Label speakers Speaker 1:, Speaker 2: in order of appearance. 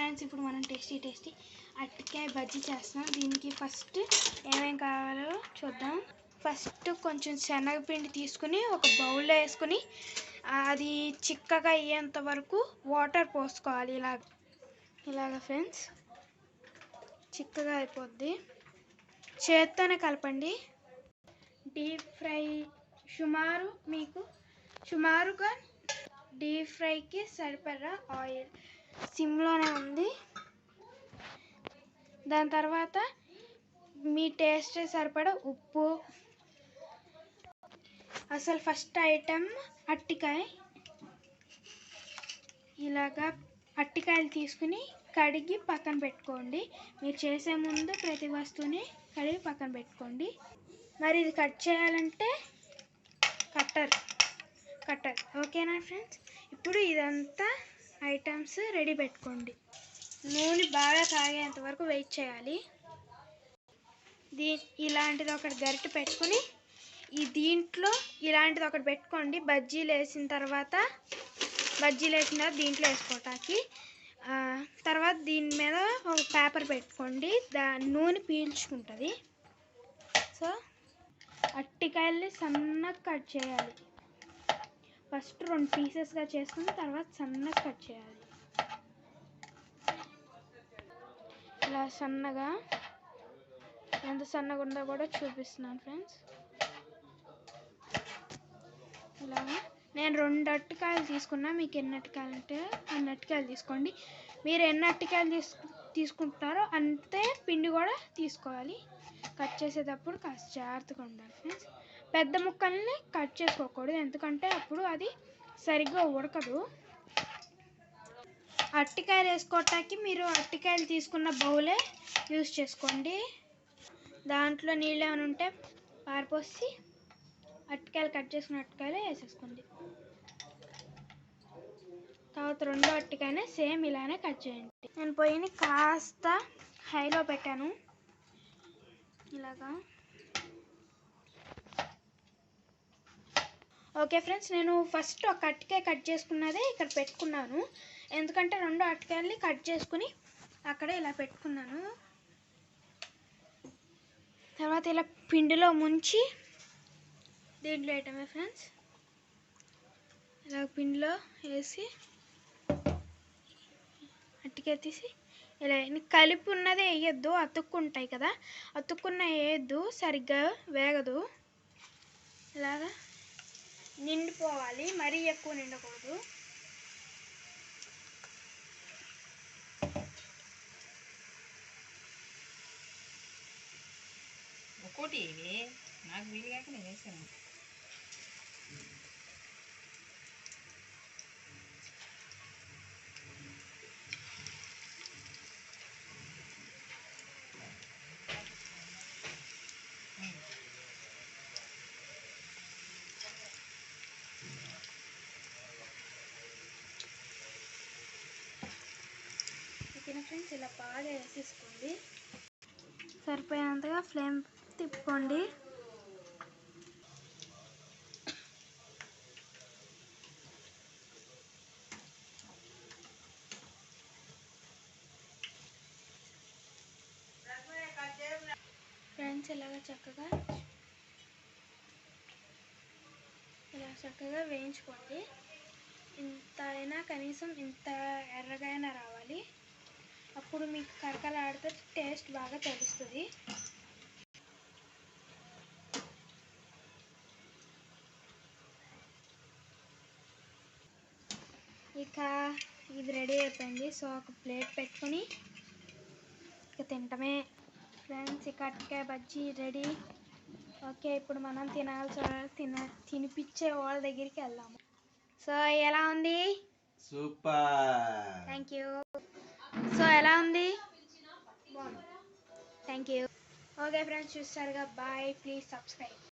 Speaker 1: Friends ఇప్పుడు మనం tasty tasty అరటికాయ బజ్జీ చేస్తున్నాం. దీనికి ఫస్ట్ ఏమేమి కావాలో చూద్దాం. ఫస్ట్ కొంచెం శనగపిండి తీసుకుని ఒక బౌల్లో వేసుకుని అది చిక్కగా అయ్యేంత వరకు వాటర్ పోసుకోవాలి ఇలా ఇలాగ ఫ్రెండ్స్. చిక్కగా అయిపోద్ది. చేత్తోనే కలపండి. డీప్ ఫ్రై సుమారు మీకు సుమారుగా డీప్ ఫ్రైకి సరిపడా ఆయిల్. సిమ్లోనే ఉంది. దాని తర్వాత మీ టేస్ట్ సరిపడా ఉప్పు. అసలు ఫస్ట్ ఐటెం అట్టికాయ. ఇలాగా అట్టికాయలు తీసుకుని కడిగి పక్కన పెట్టుకోండి. మీరు చేసే ముందు ప్రతి వస్తువుని కడిగి పక్కన పెట్టుకోండి. మరి ఇది కట్ చేయాలంటే కట్టర్. కట్టర్. ఓకేనా ఫ్రెండ్స్? ఇప్పుడు ఇదంతా ఐటమ్స్ రెడీ పెట్టుకోండి. నూనె బాగా కాగేంత వరకు వెయిట్ చేయాలి. దీ ఇలాంటిది ఒకటి గరిటె పెట్టుకుని ఈ దీంట్లో ఇలాంటిది ఒకటి పెట్టుకోండి. బజ్జీలు వేసిన తర్వాత బజ్జీలు వేసిన తర్వాత దీంట్లో వేసుకోవటానికి తర్వాత దీని మీద ఒక పేపర్ పెట్టుకోండి. దా నూనె పీల్చుకుంటుంది. సో అట్టికాయల్ని సన్నగా కట్ చేయాలి. ఫస్ట్ రెండు పీసెస్గా చేసుకుని తర్వాత సన్నగా కట్ చేయాలి. ఇలా సన్నగా ఎంత సన్నగా ఉందో కూడా చూపిస్తున్నాను ఫ్రెండ్స్ ఇలాగా. నేను రెండు అట్టకాయలు తీసుకున్నా మీకు ఎన్ని అట్టకాయలు అంటే అన్ని అట్టకాయలు తీసుకోండి. మీరు ఎన్ని అట్టకాయలు తీసుకు తీసుకుంటారో అంతే పిండి కూడా తీసుకోవాలి. కట్ చేసేటప్పుడు కాస్త జాగ్రత్తగా ఉండాలి ఫ్రెండ్స్ పెద్ద ముక్కల్ని కట్ చేసుకోకూడదు. ఎందుకంటే అప్పుడు అది సరిగ్గా ఉడకదు. అట్టికాయలు వేసుకోవటానికి మీరు అట్టికాయలు తీసుకున్న బౌలే యూస్ చేసుకోండి. దాంట్లో నీళ్ళు ఏమైనా ఉంటే పారిపోసి అట్టికాయలు కట్ చేసుకున్న అట్టికాయలే వేసేసుకోండి. తర్వాత రెండో అట్టికాయనే సేమ్ ఇలానే కట్ చేయండి. నేను పొయ్యిని కాస్త హైలో పెట్టాను. ఇలాగా. ఓకే ఫ్రెండ్స్ నేను ఫస్ట్ ఒక అట్టికాయ కట్ చేసుకున్నదే ఇక్కడ పెట్టుకున్నాను. ఎందుకంటే రెండు అట్టికాయల్ని కట్ చేసుకుని అక్కడే ఇలా పెట్టుకున్నాను. తర్వాత ఇలా పిండిలో ముంచి దీంట్లో వేయటమే ఫ్రెండ్స్. ఇలా పిండిలో వేసి అట్టికాయ తీసి ఇలా కలిపి ఉన్నదే వేయద్దు అతుక్కుంటాయి కదా. అతుక్కున్న వేయద్దు సరిగ్గా వేగదు. ఇలాగా నిండిపోవాలి మరీ ఎక్కువ నిండకూడదు.
Speaker 2: ఒక్కోటి ఇవి. నాకు వీలు కాక నేను వేసాను
Speaker 1: ఓకేనా ఫ్రెండ్స్ ఇలా బాగా వేసేసుకోండి. సరిపోయినంతగా ఫ్లేమ్ తిప్పుకోండి. ఫ్రెండ్స్ ఇలాగ చక్కగా ఇలా చక్కగా వేయించుకోండి. ఇంత అయినా కనీసం ఇంత ఎర్రగా అయినా రావాలి. అప్పుడు మీకు కరకలాడితే టేస్ట్ బాగా తెలుస్తుంది. ఇక ఇది రెడీ అయిపోయింది. సో ఒక ప్లేట్ పెట్టుకొని ఇక తింటమే. ఫ్రెండ్స్ ఇక అట్టకాయ బజ్జీ రెడీ. ఓకే ఇప్పుడు మనం తినాల్సి తిన తినిపించే వాళ్ళ దగ్గరికి వెళ్దాము. సో ఎలా ఉంది?
Speaker 3: సూపర్.
Speaker 1: థ్యాంక్ యూ సో ఎలా ఉంది? థ్యాంక్ యూ ఓకే ఫ్రెండ్స్ చూస్తారుగా బాయ్ ప్లీజ్ సబ్స్క్రైబ్